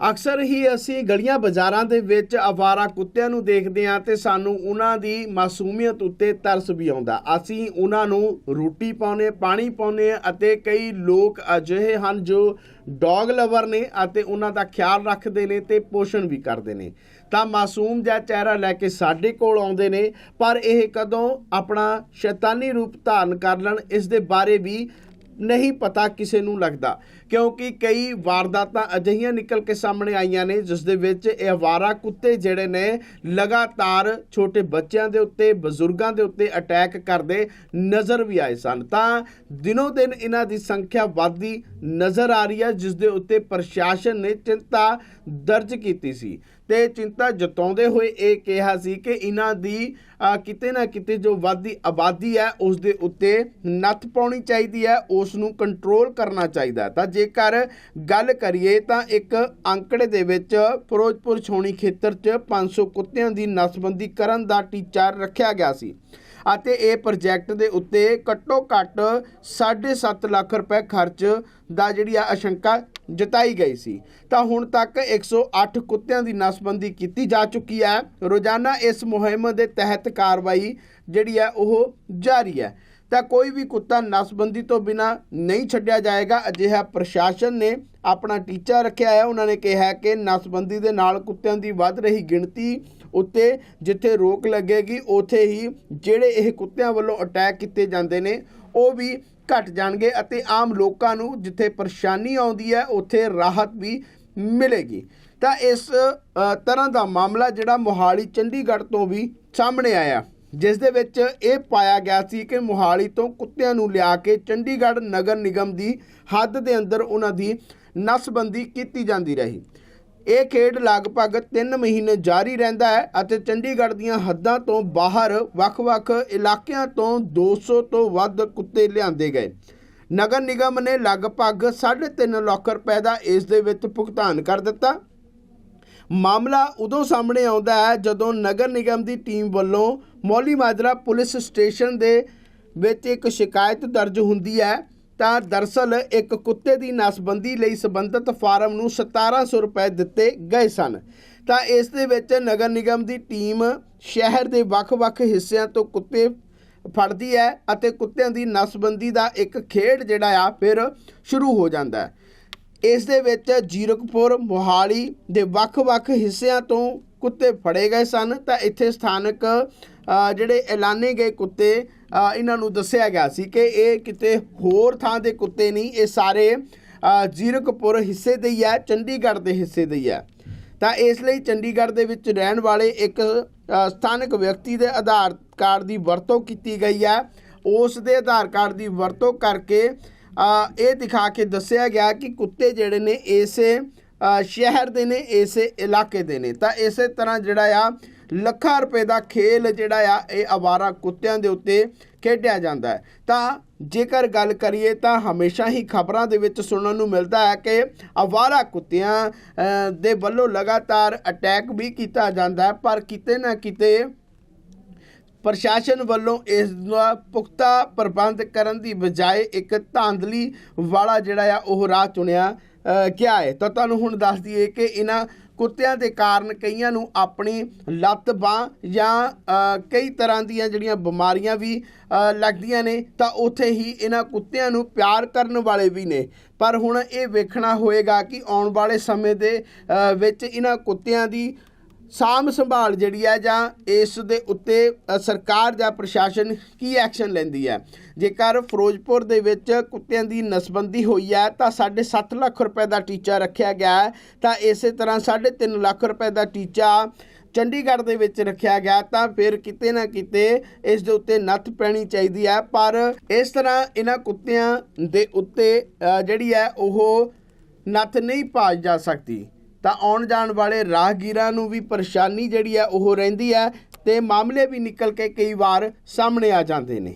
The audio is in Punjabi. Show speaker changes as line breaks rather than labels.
ਅਕਸਰ ਹੀ ਅਸੀਂ ਗਲੀਆਂ ਬਾਜ਼ਾਰਾਂ ਦੇ ਵਿੱਚ ਆਵਾਰਾ ਕੁੱਤਿਆਂ ਨੂੰ ਦੇਖਦੇ ਹਾਂ ਤੇ ਸਾਨੂੰ ਉਹਨਾਂ ਦੀ ਮਾਸੂਮੀਅਤ ਉੱਤੇ ਤਰਸ ਵੀ ਆਉਂਦਾ। ਅਸੀਂ ਉਹਨਾਂ ਨੂੰ ਰੋਟੀ ਪਾਉਨੇ ਪਾਣੀ ਪਾਉਨੇ ਅਤੇ ਕਈ ਲੋਕ ਅਜਿਹੇ ਹਨ ਜੋ ਡੌਗ ਲਵਰ ਨੇ ਅਤੇ ਉਹਨਾਂ ਦਾ ਖਿਆਲ ਰੱਖਦੇ ਨੇ ਤੇ ਪੋਸ਼ਣ ਵੀ ਕਰਦੇ ਨੇ। ਤਾਂ ਮਾਸੂਮ ਜਿਹਾ ਚਿਹਰਾ ਲੈ ਕੇ ਸਾਡੇ ਕੋਲ ਆਉਂਦੇ ਨੇ, ਪਰ ਇਹ ਕਦੋਂ ਆਪਣਾ ਸ਼ੈਤਾਨੀ ਰੂਪ ਧਾਰਨ ਕਰ ਲੈਣ, ਇਸ ਦੇ ਬਾਰੇ ਵੀ ਨਹੀਂ ਪਤਾ ਕਿਸੇ ਨੂੰ ਲੱਗਦਾ। ਕਿਉਂਕਿ ਕਈ ਵਾਰਦਾਤਾਂ ਅਜਿਹੀਆਂ ਨਿਕਲ ਕੇ ਸਾਹਮਣੇ ਆਈਆਂ ਨੇ, ਜਿਸ ਦੇ ਵਿੱਚ ਇਹ ਆਵਾਰਾ ਕੁੱਤੇ ਜਿਹੜੇ ਨੇ ਲਗਾਤਾਰ ਛੋਟੇ ਬੱਚਿਆਂ ਦੇ ਉੱਤੇ, ਬਜ਼ੁਰਗਾਂ ਦੇ ਉੱਤੇ ਅਟੈਕ ਕਰਦੇ ਨਜ਼ਰ ਵੀ ਆਏ ਸਨ। ਤਾਂ ਦਿਨੋ ਦਿਨ ਇਹਨਾਂ ਦੀ ਸੰਖਿਆ ਵੱਧਦੀ ਨਜ਼ਰ ਆ ਰਹੀ ਹੈ, ਜਿਸ ਦੇ ਉੱਤੇ ਪ੍ਰਸ਼ਾਸਨ ਨੇ ਚਿੰਤਾ ਦਰਜ ਕੀਤੀ ਸੀ। ਤੇ ਚਿੰਤਾ ਜਤਾਉਂਦੇ ਹੋਏ ਇਹ ਕਿਹਾ ਸੀ ਕਿ ਇਹਨਾਂ ਦੀ ਕਿਤੇ ਨਾ ਕਿਤੇ ਜੋ ਵੱਧਦੀ ਆਬਾਦੀ ਹੈ, ਉਸ ਦੇ ਉੱਤੇ ਨੱਥ ਪਾਉਣੀ ਚਾਹੀਦੀ ਹੈ, ਉਸ ਨੂੰ ਕੰਟਰੋਲ ਕਰਨਾ ਚਾਹੀਦਾ ਤਾਂ ਜੇਕਰ ਗੱਲ ਕਰੀਏ ਤਾਂ ਇੱਕ ਅੰਕੜੇ ਦੇ ਵਿੱਚ ਫਿਰੋਜ਼ਪੁਰ ਛਾਉਣੀ ਖੇਤਰ 'ਚ 500 ਕੁੱਤਿਆਂ ਦੀ ਨਸਬੰਦੀ ਕਰਨ ਦਾ ਟੀਚਾ ਰੱਖਿਆ ਗਿਆ ਸੀ। ਅਤੇ ਇਹ ਪ੍ਰੋਜੈਕਟ ਦੇ ਉੱਤੇ ਘੱਟੋ ਘੱਟ 7.5 ਲੱਖ ਰੁਪਏ ਖਰਚ ਦਾ ਜਿਹੜੀ ਆ ਆਸ਼ੰਕਾ ਜਤਾਈ ਗਈ ਸੀ। ਤਾਂ ਹੁਣ ਤੱਕ 108 ਕੁੱਤਿਆਂ ਦੀ ਨਸਬੰਦੀ ਕੀਤੀ ਜਾ ਚੁੱਕੀ ਹੈ। ਰੋਜ਼ਾਨਾ ਇਸ ਮੁਹਿੰਮ ਦੇ ਤਹਿਤ ਕਾਰਵਾਈ ਜਿਹੜੀ ਹੈ ਉਹ ਜਾਰੀ ਹੈ। ਤਾਂ ਕੋਈ ਵੀ ਕੁੱਤਾ ਨਸਬੰਦੀ ਤੋਂ ਬਿਨਾ ਨਹੀਂ ਛੱਡਿਆ ਜਾਏਗਾ। ਅਜਿਹਾ ਪ੍ਰਸ਼ਾਸਨ ਨੇ ਆਪਣਾ ਟੀਚਾ ਰੱਖਿਆ ਹੈ। ਉਹਨਾਂ ਨੇ ਕਿਹਾ ਕਿ ਨਸਬੰਦੀ ਦੇ ਨਾਲ ਕੁੱਤਿਆਂ ਦੀ ਵੱਧ ਰਹੀ ਗਿਣਤੀ ਉੱਤੇ ਜਿੱਥੇ ਰੋਕ ਲੱਗੇਗੀ, ਉਥੇ ਹੀ ਜਿਹੜੇ ਇਹ ਕੁੱਤਿਆਂ ਵੱਲੋਂ ਅਟੈਕ ਕੀਤੇ ਜਾਂਦੇ ਨੇ, ਉਹ ਵੀ ਘਟ ਜਾਣਗੇ ਅਤੇ ਆਮ ਲੋਕਾਂ ਨੂੰ ਜਿੱਥੇ ਪਰੇਸ਼ਾਨੀ ਆਉਂਦੀ ਹੈ, ਉੱਥੇ ਰਾਹਤ ਵੀ ਮਿਲੇਗੀ। ਤਾਂ ਇਸ ਤਰ੍ਹਾਂ ਦਾ ਮਾਮਲਾ ਜਿਹੜਾ ਮੋਹਾਲੀ, ਚੰਡੀਗੜ੍ਹ ਤੋਂ ਵੀ ਸਾਹਮਣੇ ਆਇਆ। ਜਿਸ ਦੇ ਵਿੱਚ ਇਹ ਪਾਇਆ ਗਿਆ ਸੀ ਕਿ ਮੋਹਾਲੀ ਤੋਂ ਕੁੱਤਿਆਂ ਨੂੰ ਲਿਆ ਕੇ ਚੰਡੀਗੜ੍ਹ ਨਗਰ ਨਿਗਮ ਦੀ ਹੱਦ ਦੇ ਅੰਦਰ ਉਹਨਾਂ ਦੀ ਨਸਬੰਦੀ ਕੀਤੀ ਜਾਂਦੀ ਰਹੀ। ਇਹ ਖੇਡ ਲਗਭਗ 3 ਮਹੀਨੇ ਜਾਰੀ ਰਹਿੰਦਾ ਹੈ ਅਤੇ ਚੰਡੀਗੜ੍ਹ ਦੀਆਂ ਹੱਦਾਂ ਤੋਂ ਬਾਹਰ ਵੱਖ-ਵੱਖ ਇਲਾਕਿਆਂ ਤੋਂ 200 ਤੋਂ ਵੱਧ ਕੁੱਤੇ ਲਿਆਂਦੇ ਗਏ। ਨਗਰ ਨਿਗਮ ਨੇ ਲਗਭਗ 3.5 ਲੱਖ ਰੁਪਏ ਦਾ ਇਸ ਦੇ ਵਿੱਚ ਭੁਗਤਾਨ ਕਰ ਦਿੱਤਾ। ਮਾਮਲਾ ਉਦੋਂ ਸਾਹਮਣੇ ਆਉਂਦਾ ਹੈ ਜਦੋਂ ਨਗਰ ਨਿਗਮ ਦੀ ਟੀਮ ਵੱਲੋਂ ਮੌਲੀ ਮਾਜਰਾ ਪੁਲਿਸ ਸਟੇਸ਼ਨ ਦੇ ਵਿੱਚ ਇੱਕ ਸ਼ਿਕਾਇਤ ਦਰਜ ਹੁੰਦੀ ਹੈ। ਤਾਂ ਦਰਸਲ ਇੱਕ ਕੁੱਤੇ ਦੀ ਨਸਬੰਦੀ ਲਈ ਸੰਬੰਧਿਤ ਫਾਰਮ ਨੂੰ 1700 ਰੁਪਏ ਦਿੱਤੇ ਗਏ ਸਨ। ਤਾਂ ਇਸ ਦੇ ਵਿੱਚ ਨਗਰ ਨਿਗਮ ਦੀ ਟੀਮ ਸ਼ਹਿਰ ਦੇ ਵੱਖ-ਵੱਖ ਹਿੱਸਿਆਂ ਤੋਂ ਕੁੱਤੇ ਫੜਦੀ ਹੈ ਅਤੇ ਕੁੱਤਿਆਂ ਦੀ ਨਸਬੰਦੀ ਦਾ ਇੱਕ ਖੇਡ ਜਿਹੜਾ ਆ ਫਿਰ ਸ਼ੁਰੂ ਹੋ ਜਾਂਦਾ ਹੈ। ਇਸ ਦੇ ਵਿੱਚ ਜੀਰਕਪੁਰ, ਮੋਹਾਲੀ ਦੇ ਵੱਖ-ਵੱਖ ਹਿੱਸਿਆਂ ਤੋਂ ਕੁੱਤੇ ਫੜੇ ਗਏ ਸਨ। ਤਾਂ ਇੱਥੇ ਸਥਾਨਕ ਜਿਹੜੇ ਐਲਾਨੇ ਗਏ ਕੁੱਤੇ ਇਹਨਾਂ ਨੂੰ ਦੱਸਿਆ ਗਿਆ ਸੀ ਕਿ ਇਹ ਕਿਤੇ ਹੋਰ ਥਾਂ ਦੇ ਕੁੱਤੇ ਨਹੀਂ, ਇਹ ਸਾਰੇ ਜੀਰਕਪੁਰ ਹਿੱਸੇ ਦੇ ਹੀ ਹੈ, ਚੰਡੀਗੜ੍ਹ ਦੇ ਹਿੱਸੇ ਦੇ ਹੀ ਹੈ। ਤਾਂ ਇਸ ਲਈ ਚੰਡੀਗੜ੍ਹ ਦੇ ਵਿੱਚ ਰਹਿਣ ਵਾਲੇ ਇੱਕ ਸਥਾਨਕ ਵਿਅਕਤੀ ਦੇ ਆਧਾਰ ਕਾਰਡ ਦੀ ਵਰਤੋਂ ਕੀਤੀ ਗਈ ਹੈ। ਉਸ ਦੇ ਆਧਾਰ ਕਾਰਡ ਦੀ ਵਰਤੋਂ ਕਰਕੇ ਇਹ ਦਿਖਾ ਕੇ ਦੱਸਿਆ ਗਿਆ ਕਿ ਕੁੱਤੇ ਜਿਹੜੇ ਨੇ ਇਸੇ ਸ਼ਹਿਰ ਦੇ ਨੇ, ਇਸੇ ਇਲਾਕੇ ਦੇ ਨੇ। ਤਾਂ ਇਸੇ ਤਰ੍ਹਾਂ ਜਿਹੜਾ ਆ, ਲੱਖਾਂ ਰੁਪਏ ਦਾ ਖੇਲ ਜਿਹੜਾ ਆ, ਇਹ ਆਵਾਰਾ ਕੁੱਤਿਆਂ ਦੇ ਉੱਤੇ ਖੇਡਿਆ ਜਾਂਦਾ ਹੈ। ਤਾਂ ਜੇਕਰ ਗੱਲ ਕਰੀਏ ਤਾਂ ਹਮੇਸ਼ਾ ਹੀ ਖਬਰਾਂ ਦੇ ਵਿੱਚ ਸੁਣਨ ਨੂੰ ਮਿਲਦਾ ਹੈ ਕਿ ਆਵਾਰਾ ਕੁੱਤਿਆਂ ਦੇ ਵੱਲੋਂ ਲਗਾਤਾਰ ਅਟੈਕ ਵੀ ਕੀਤਾ ਜਾਂਦਾ ਹੈ, ਪਰ ਕਿਤੇ ਨਾ ਕਿਤੇ ਪ੍ਰਸ਼ਾਸਨ ਵੱਲੋਂ ਇਸ ਦਾ ਪੁਖਤਾ ਪ੍ਰਬੰਧ ਕਰਨ ਦੀ ਬਜਾਏ ਇੱਕ ਧਾਂਦਲੀ ਵਾਲਾ ਜਿਹੜਾ ਆ, ਉਹ ਰਾਹ ਚੁਣਿਆ ਗਿਆ ਹੈ। ਤਾਂ ਤੁਹਾਨੂੰ ਹੁਣ ਦੱਸ ਦਈਏ ਕਿ ਇਹਨਾਂ ਕੁੱਤਿਆਂ ਦੇ ਕਾਰਨ ਕਈਆਂ ਨੂੰ ਆਪਣੀ ਲੱਤ ਬਾਹ ਜਾਂ ਕਈ ਤਰ੍ਹਾਂ ਦੀਆਂ ਜਿਹੜੀਆਂ ਬਿਮਾਰੀਆਂ ਵੀ ਲੱਗਦੀਆਂ ਨੇ, ਤਾਂ ਉੱਥੇ ਹੀ ਇਹਨਾਂ ਕੁੱਤਿਆਂ ਨੂੰ ਪਿਆਰ ਕਰਨ ਵਾਲੇ ਵੀ ਨੇ। ਪਰ ਹੁਣ ਇਹ ਵੇਖਣਾ ਹੋਏਗਾ ਕਿ ਆਉਣ ਵਾਲੇ ਸਮੇਂ ਦੇ ਵਿੱਚ ਇਹਨਾਂ ਕੁੱਤਿਆਂ ਦੀ ਸਾਂਭ ਸੰਭਾਲ ਜਿਹੜੀ ਹੈ ਜਾਂ ਇਸ ਦੇ ਉੱਤੇ ਸਰਕਾਰ ਜਾਂ ਪ੍ਰਸ਼ਾਸਨ ਕੀ ਐਕਸ਼ਨ ਲੈਂਦੀ ਹੈ? ਜੇਕਰ ਫਿਰੋਜ਼ਪੁਰ ਦੇ ਵਿੱਚ ਕੁੱਤਿਆਂ ਦੀ ਨਸਬੰਦੀ ਹੋਈ ਹੈ, ਤਾਂ 7.5 ਲੱਖ ਰੁਪਏ ਦਾ ਟੀਚਾ ਰੱਖਿਆ ਗਿਆ ਤਾਂ ਇਸੇ ਤਰ੍ਹਾਂ 3.5 ਲੱਖ ਰੁਪਏ ਦਾ ਟੀਚਾ ਚੰਡੀਗੜ੍ਹ ਦੇ ਵਿੱਚ ਰੱਖਿਆ ਗਿਆ ਤਾਂ ਫਿਰ ਕਿਤੇ ਨਾ ਕਿਤੇ ਇਸ ਦੇ ਉੱਤੇ ਨੱਥ ਪੈਣੀ ਚਾਹੀਦੀ ਹੈ। ਪਰ ਇਸ ਤਰ੍ਹਾਂ ਇਹਨਾਂ ਕੁੱਤਿਆਂ ਦੇ ਉੱਤੇ ਜਿਹੜੀ ਹੈ, ਉਹ ਨੱਥ ਨਹੀਂ ਪਾਈ ਜਾ ਸਕਦੀ। ਤਾਂ ਆਉਣ ਜਾਣ ਵਾਲੇ ਰਾਹਗੀਰਾਂ ਨੂੰ ਵੀ ਪਰੇਸ਼ਾਨੀ ਜਿਹੜੀ ਹੈ ਉਹ ਰਹਿੰਦੀ ਹੈ ਤੇ ਮਾਮਲੇ ਵੀ ਨਿਕਲ ਕੇ ਕਈ ਵਾਰ ਸਾਹਮਣੇ ਆ ਜਾਂਦੇ ਨੇ।